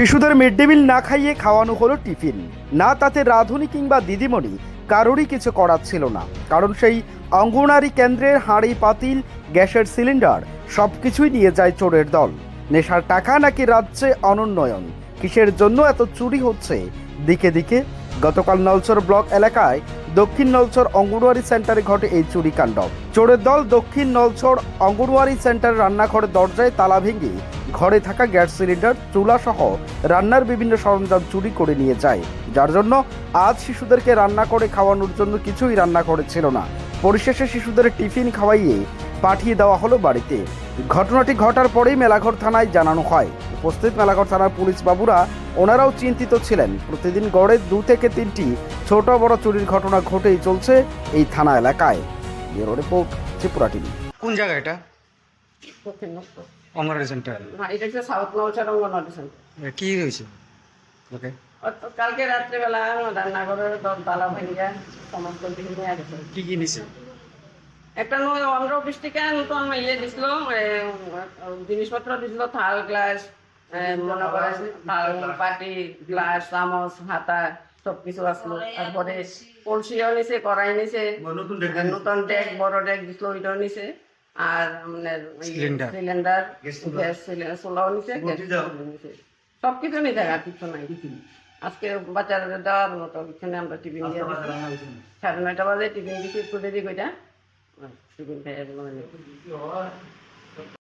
শিশুদের mid day meal না খাইয়ে খাওয়ানো হলো টিফিন। না তাতে রাঁধুনি কিংবা দিদিমণি কারোরই কিছু করার ছিল না। কারণ সেই অঙ্গনারী কেন্দ্রের হাঁড়ি, পাতিল, গ্যাসের সিলিন্ডার সব কিছুই নিয়ে যায় চোরের দল। নেশার টাকা নাকি রাজ্যে অনুন্নয়ন কিসের জন্য এত চুরি হচ্ছে? দিকে দিকে, গতকাল নলচর ব্লক এলাকায় দক্ষিণ নলচর অঙ্গনওয়াড়ি সেন্টারে ঘটে এই চুরিকাণ্ড। চোরের দল দক্ষিণ নলচর অঙ্গনওয়াড়ি সেন্টার রান্নাঘরের দরজায় তালা ভেঙে ঘরে থাকা গ্যাস সিলিন্ডার চুলা সহ রান্নার বিভিন্ন সরঞ্জাম চুরি করে নিয়ে যায়। যার জন্য আজ শিশুদেরকে রান্না করে খাওয়ানোর জন্য কিছুই রান্না করেছিল না। পরিশেষে শিশুদের টিফিন খাওয়াইয়ে পাঠিয়ে দেওয়া হলো বাড়িতে। ঘটনাটি ঘটার পরেই মেলাঘর থানায় জানানো হয়। উপস্থিত মেলাঘর থানার পুলিশ বাবুরা ওনারাও চিন্তিত ছিলেন। প্রতিদিন গড়ে দু থেকে তিনটি ছোট বড় চুরির ঘটনা ঘটেই চলছে এই থানা এলাকায়। Bureau report Tripura TV. কোন জায়গা এটা। অঙ্গনওয়াড়ি সেন্টার? হ্যাঁ, এটা হচ্ছে সাউথ নৌচার অঙ্গনওয়াড়ি সেন্টার। কি হয়েছে? ওকে। কালকে রাত্রিবেলা রান্নাঘরের তালা ভেঙে সমস্ত কিছু নিয়ে গেছে। কি কি নিছে? একটা নয় অন্ধ্র অফিস থেকে নতুন ইয়ে দিছিল জিনিসপত্র দিছিল থাল গ্লাস মনে করে থাল বাটি গ্লাস চামচ হাতা সব কিছু আসলো তারপরে কলসিও নিছে কড়াই নিছে। নতুন ডেক বড় ডেক দিছিল ওইটাও নিছে। আর আপনার সিলিন্ডার গ্যাস সিলিন্ডার সোলাও নিছে গ্যাস সব কিছু নিতে আর কিছু নাই। আজকে বাচ্চারা দেওয়ার মতো কিছু নেই আমরা টিফিন দিয়ে সাড়ে নয়টা বাজে টিফিন দিচ্ছি একটু দেরি কইটা টিফিন খাই